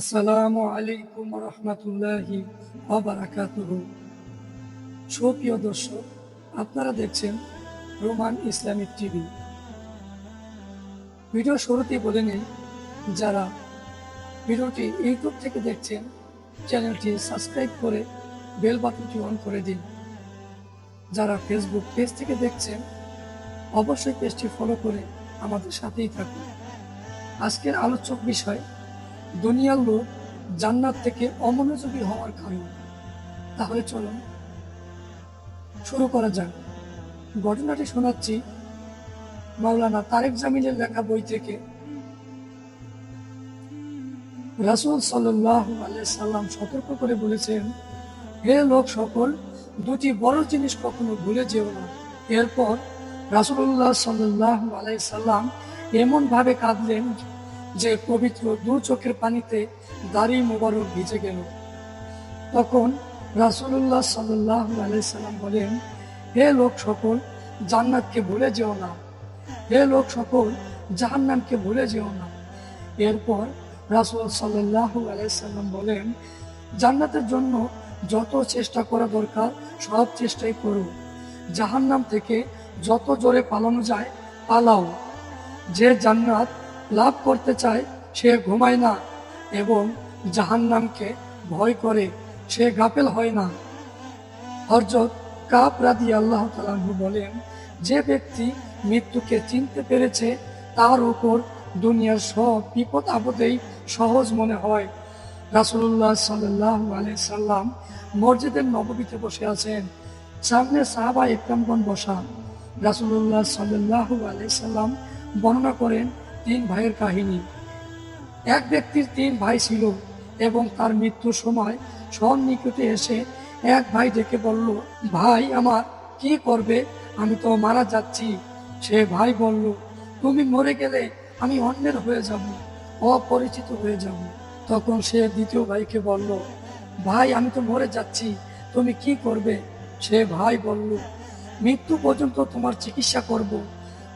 আসসালামু আলাইকুম রহমতুল্লাহি বারাকাতুহ। সুপ্রিয় দর্শক, আপনারা দেখছেন রোমান ইসলামিক টিভি। ভিডিও শুরুতেই বলে নেই, যারা ভিডিওটি ইউটিউব থেকে দেখছেন, চ্যানেলটি সাবস্ক্রাইব করে বেল বাটনটি অন করে দিন। যারা ফেসবুক পেজ থেকে দেখছেন, অবশ্যই পেজটি ফলো করে আমাদের সাথেই থাকুন। আজকের আলোচক বিষয় দুনিয়ার লোক জান্নাত থেকে অমনোযোগী হওয়ার কারণ। তাহলে চলুন শুরু করা যাক। ঘটনাটি শোনাচ্ছি মাওলানা তারেক জামিলের লেখা বই থেকে। রাসুল সাল্লাম সতর্ক করে বলেছেন, হে লোক সকল, দুটি বড় জিনিস কখনো ভুলে যেও না। এরপর রাসুল্লাহ সাল্লাম এমন ভাবে কাঁদলেন যে পবিত্র দু চোখের পানিতে দাড়ি মোবারক ভিজে গেল। তখন রাসুল্লাহ সাল্লাহ আলাইসাল্লাম বলেন, হে লোক সকল, জান্নাতকে ভুলে যেও না। হে লোক সকল, জাহান্নামকে ভুলে যেও না। এরপর রাসুল সাল্লাহ আলাইসাল্লাম বলেন, জান্নাতের জন্য যত চেষ্টা করা দরকার, সব চেষ্টাই করো। জাহান্নাম থেকে যত জোরে পালানো যায়, পালাও। যে জান্নাত লাভ করতে চায়, সে ঘুমায় না এবং জাহান্নামকে ভয় করে, সে গাফেল হয় না। হরজত কাপ রাদি আল্লাহ তালাহু বলেন, যে ব্যক্তি মৃত্যুকে চিনতে পেরেছে, তার উপর দুনিয়ার সব বিপদ আপদেই সহজ মনে হয়। রাসুল্লাহ সাল্লাহ সাল্লাম মসজিদের নববীতে বসে আছেন। সামনে সাহাবা ইকরামগণ বসা। রাসুল্লাহ সাল্লাহ আলাই সাল্লাম বর্ণনা করেন তিন ভাইয়ের কাহিনী। এক ব্যক্তির তিন ভাই ছিল এবং তার মৃত্যুর সময় সব নিকটে এসে এক ভাই ডেকে বলল, ভাই, আমার কি করবে? আমি তো মারা যাচ্ছি। সে ভাই বলল, তুমি মরে গেলে আমি অন্যের হয়ে যাব, অপরিচিত হয়ে যাব। তখন সে দ্বিতীয় ভাইকে বলল, ভাই, আমি তো মরে যাচ্ছি, তুমি কি করবে? সে ভাই বলল, মৃত্যু পর্যন্ত তোমার চিকিৎসা করব।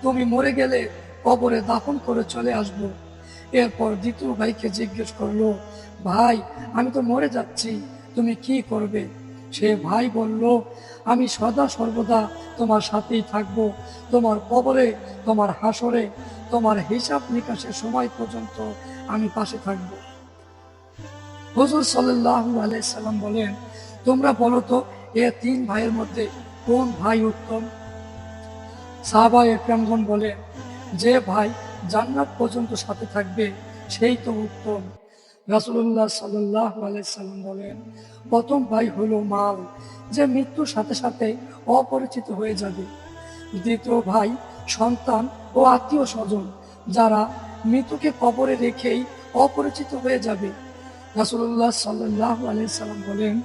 তুমি মরে গেলে কবরে দাফন করে চলে আসব। এরপর দ্বিতীয় ভাইকে জিজ্ঞেস করল, ভাই, আমি তো মরে যাচ্ছি, তুমি কি করবে? সে ভাই বলল, আমি সদা সর্বদা তোমার সাথেই থাকব। তোমার কবরে, তোমার হাসরে, তোমার হিসাব নিকাশের সময় পর্যন্ত আমি পাশে থাকব। হুজুর সাল্লাহ আলাইসাল্লাম বলেন, তোমরা বলো তো, এ তিন ভাইয়ের মধ্যে কোন ভাই উত্তম? সাহাবা একরামগণ বলেন যে ভাই জান্নাত পর্যন্ত সাথে থাকবে, সেই তো উত্তম। রাসুল্লাহ সাল্লাহ আলাইসাল্লাম বলেন, প্রথম ভাই হলো মাল, যে মৃত্যুর সাথে সাথে অপরিচিত হয়ে যাবে। দ্বিতীয় ভাই সন্তান ও আত্মীয় স্বজন, যারা মৃত্যুকে কবরে রেখেই অপরিচিত হয়ে যাবে। রাসুল্লাহ সাল্লাহ আলাইসাল্লাম বলেন,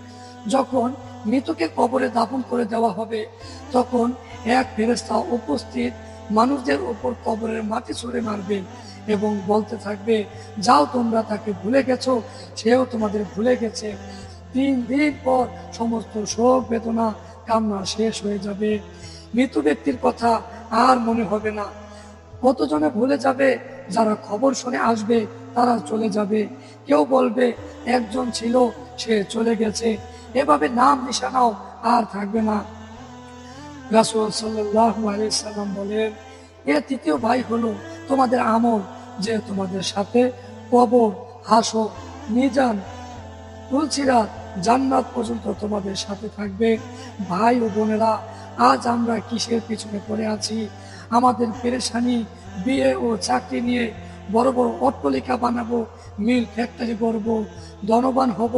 যখন মৃতকে কবরে দাফন করে দেওয়া হবে, তখন এক ফেরেস্তা উপস্থিত মানুষদের ওপর কবরের মাটি ছুঁড়ে মারবে এবং বলতে থাকবে, যাও তোমরা তাকে ভুলে গেছো, সেও তোমাদের ভুলে গেছে। তিন দিন পর সমস্ত শোক, বেদনা, কান্না শেষ হয়ে যাবে। মৃত ব্যক্তির কথা আর মনে হবে না। কতজনে ভুলে যাবে, যারা খবর শুনে আসবে, তারা চলে যাবে। কেউ বলবে, একজন ছিল, সে চলে গেছে। এভাবে নাম নিশানাও আর থাকবে না। রাসুল সাল্লাহ সাল্লাম বলেন, এর তৃতীয় ভাই হলো তোমাদের আমল যে তোমাদের সাথে কবর হাসো নিজান তুলসিরা জান্নাত পর্যন্ত তোমাদের সাথে থাকবে। ভাই ও বোনেরা, আজ আমরা কিসের পিছনে পড়ে আছি? আমাদের পেরেশানি, বিয়ে ও চাকরি নিয়ে বড় বড় অট্টলিকা বানাবো, মিল ফ্যাক্টরি করব ধনবান হব,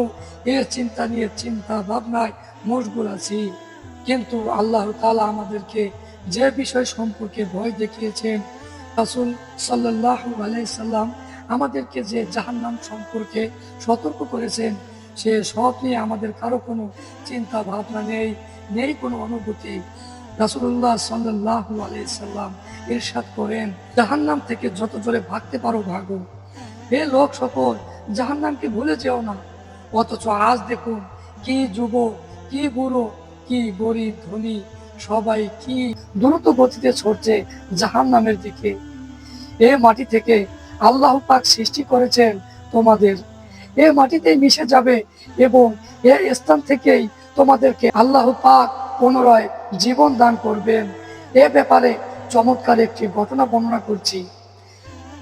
এর চিন্তা নিয়ে চিন্তা ভাবনায় মশগুল আছি। কিন্তু আল্লাহ তালা আমাদেরকে যে বিষয় সম্পর্কে ভয় দেখিয়েছেন, রাসুল সাল্লাহ আলাইসাল্লাম আমাদেরকে যে জাহান্নাম সম্পর্কে সতর্ক করেছেন, সে সব নিয়ে আমাদের কারও কোনো চিন্তা ভাবনা নেই নেই কোনো অনুভূতি। রাসুল্লাহ সাল্লাহ আলাইসাল্লাম ইরশাদ করেন, জাহান্নাম থেকে যত জোরে ভাগতে পারো ভাগো। হে লোক সকল, জাহান্নামকে ভুলে যেও না। অথচ আজ দেখুন কি যুবক, কি বুড়ো কি গরিব ধনী, সবাই কি দ্রুত গতিতে ছড়ছে জাহান নামের দিকে? এ মাটি থেকে আল্লাহ পাক সৃষ্টি করেছেন তোমাদের। এ মাটিতেই মিশে যাবে এবং এ স্থান থেকেই তোমাদেরকে আল্লাহ পাক পুনরায় জীবন দান করবেন। এ ব্যাপারে চমৎকার একটি ঘটনা বর্ণনা করছি।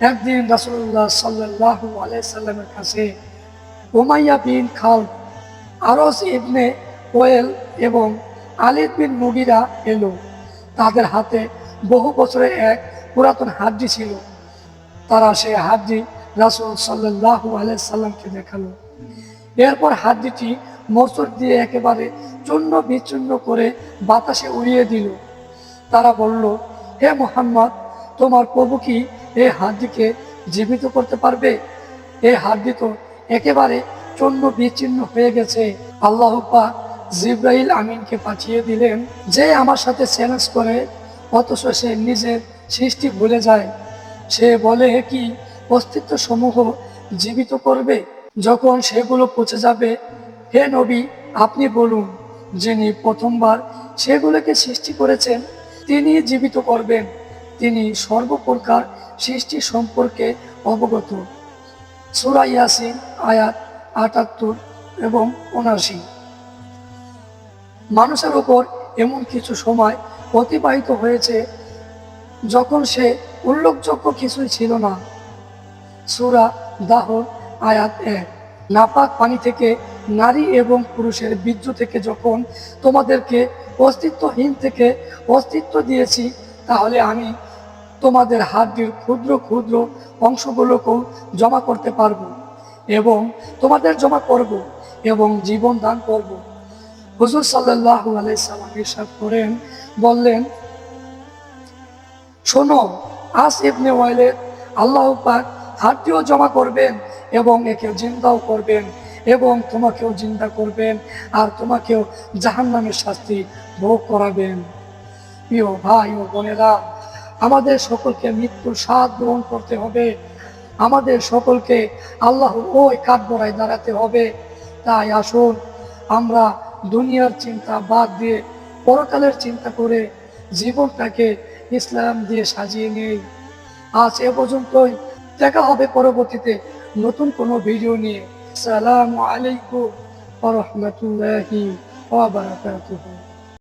একদিন রাসুল্লাহ সাল্লাহ আলাইসাল্লামের কাছে ওমাইয়া বিন খাল আরস ইবনে ওয়েল এবং আলিদ বিন মুগিরা এলো। তাদের হাতে বহু বছরের এক পুরাতন হাড্ডি ছিল। তারা সেই হাড্ডি রাসুল সাল্লাহ আলাইসাল্লামকে দেখাল। এরপর হাড্ডিটি মোচড় দিয়ে একেবারে চূর্ণ বিচূর্ণ করে বাতাসে উড়িয়ে দিল। তারা বলল, হে মোহাম্মদ, তোমার প্রভু কি এই হাড্ডিকে জীবিত করতে পারবে? এই হাড্ডি তো একেবারে চূর্ণ বিচ্ছিন্ন হয়ে গেছে। আল্লাহ পাক জিব্রাইল আমিনকে পাঠিয়ে দিলেন যে আমার সাথে চ্যালেঞ্জ করে, অথচ সে নিজের সৃষ্টি ভুলে যায়। সে বলে কি অস্তিত্ব সমূহ জীবিত করবে? যখন সেগুলো পচে যাবে, হে নবী, আপনি বলুন, যিনি প্রথমবার সেগুলোকে সৃষ্টি করেছেন, তিনি জীবিত করবেন। তিনি সর্বপ্রকার সৃষ্টি সম্পর্কে অবগত। সুরা ইয়াসিন, আয়াত আটাত্তর এবং উনাশি মানুষের উপর এমন কিছু সময় অতিবাহিত হয়েছে যখন সে উল্লেখযোগ্য কিছুই ছিল না। সুরা দাহর আয়াত এক। নাপাক পানি থেকে নারী এবং পুরুষের বীর্য থেকে যখন তোমাদেরকে অস্তিত্বহীন থেকে অস্তিত্ব দিয়েছি, তাহলে আমি তোমাদের হাড্ডির ক্ষুদ্র ক্ষুদ্র অংশগুলোকেও জমা করতে পারব এবং তোমাদের জমা করব এবং জীবন দান করব। হুজুর সাল্লাহ আলাইসাল্লাম ইরশাদ করেন, বললেন, শোনো, আস ইবনে ওয়াইলের আল্লাহ পাক হাড্ডিও জমা করবেন এবং একে জিন্দাও করবেন এবং তোমাকেও জিন্দা করবেন আর তোমাকেও জাহান্নামের শাস্তি ভোগ করাবেন। প্রিয় ভাই ও বোনেরা, আমাদের সকলকে মৃত্যুর স্বাদ গ্রহণ করতে হবে। আমাদের সকলকে আল্লাহর ওই কাঠগড়ায় দাঁড়াতে হবে। তাই আসুন, আমরা দুনিয়ার চিন্তা বাদ দিয়ে পরকালের চিন্তা করে জীবনটাকে ইসলাম দিয়ে সাজিয়ে নেই। আজ এ পর্যন্তই। দেখা হবে পরবর্তীতে নতুন কোনো ভিডিও নিয়ে। সালাম আলাইকুম রহমতুল্লাহি